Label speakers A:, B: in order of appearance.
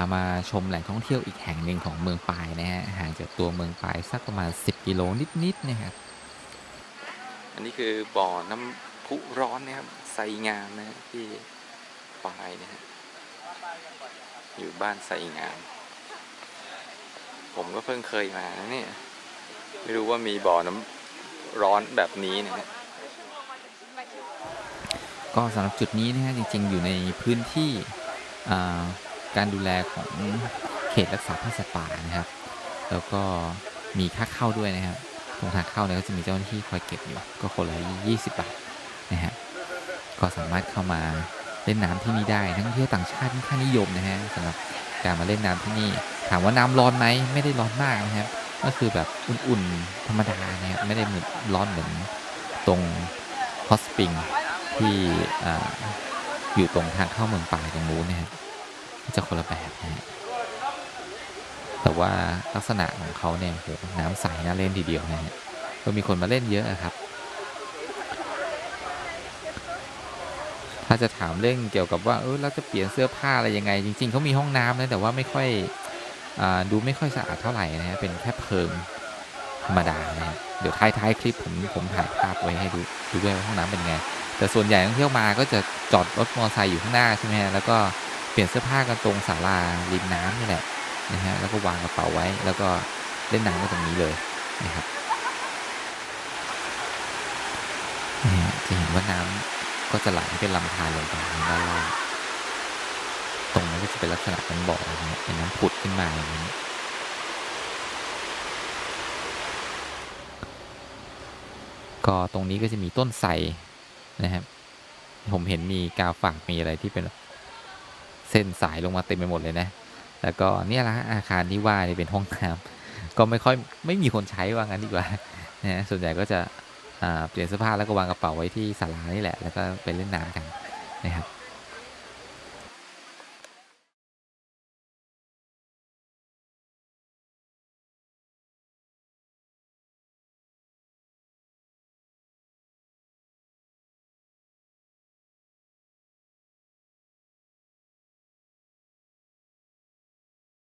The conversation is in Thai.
A: ามาชมแหล่งท่องเที่ยวอีกแห่งหนึ่งของเมืองปายนะฮะห่างจากตัวเมืองปายสักประมาณ 10 กิโลนิดๆนะครับอันนี้คือบ่อน้ำพุร้อนนะครับไซงามนะฮะที่ปายนะฮะอยู่บ้านไซงาม ผมก็เพิ่งเคยมานะเนี่ยไม่รู้ว่ามีบ่อน้ำร้อนแบบนี้นะฮะก็สำหรับจุดนี้นะฮะจริง ๆ อยู่ในพื้นที่อ่า การดูแลของเขตรักษาพันธุ์สัตว์ป่านะครับ แล้วก็มีค่าเข้าด้วยนะครับ ตรงทางเข้าเนี่ยก็จะมีเจ้าหน้าที่คอยเก็บอยู่ ก็คนละ20 บาทนะฮะ ก็สามารถเข้ามาเล่นน้ำที่นี่ได้นักท่องเที่ยวต่างชาติค่อนข้างนิยมนะฮะสำหรับการมาเล่นน้ำที่นี่ ถามว่าน้ำร้อนไหมไม่ได้ร้อนมากนะครับ ก็คือแบบอุ่นๆธรรมดานะครับไม่ได้เหมือนร้อนเหมือนตรงฮอสปริงที่ออยู่ตรงทางเข้าเมืองป่ายตรงนู้นนะฮะก็ จะคนละแบบนะฮะแต่ว่าลักษณะของเขาเนี่ยโหน้ำใสน่าเล่นทีเดียวนะฮะก็มีคนมาเล่นเยอะอะครับ ถ้าจะถามเรื่องเกี่ยวกับว่าเออเราจะเปลี่ยนเสื้อผ้าอะไรยังไง จริง ๆเขามีห้องน้ำนะแต่ว่าไม่ค่อยอาดูไม่ค่อยสะอาดเท่าไหร่นะฮะเป็นแค่เพิงธรรมดานะฮะเดี๋ยวท้ายท้ายคลิปผมผมถ่ายภาพไว้ให้ดูดูด้วยว่าห้องน้ำเป็นไง แต่ส่วนใหญ่ท่องเที่ยวมาก็จะจอดรถมอเตอร์ไซค์อยู่ข้างหน้าใช่ไหมฮะแล้วก็ เปลี่ยนเสื้อผ้ากันตรงศาลาริมน้ำนี่แหละนะฮะแล้วก็วางกระเป๋าไว้ แล้วก็เล่นน้ำกันตรงนี้เลยนะครับนี่ฮะจะเห็นว่าน้ำก็จะไหลเป็นลำธารลงไปด้านล่างตรงนั้นก็จะเป็นลักษณะเป็นบ่อนะฮะเป็นน้ำผุดขึ้นมาอย่างนี้ก็ตรงนี้ก็จะมีต้นไทรนะครับผมเห็นมีกาวฝากมีอะไรที่เป็น เส้นสายลงมาเต็มไปหมดเลยนะ แล้วก็เนี่ยแหละอาคารที่ว่านี่เป็นห้องน้ำก็ไม่ค่อยไม่มีคนใช้ว่างั้นดีกว่านะฮะส่วนใหญ่ก็จะเปลี่ยนเสื้อผ้าแล้วก็วางกระเป๋าไว้ที่ศาลานี่แหละ แล้วก็ไปเล่นน้ำกันนะครับ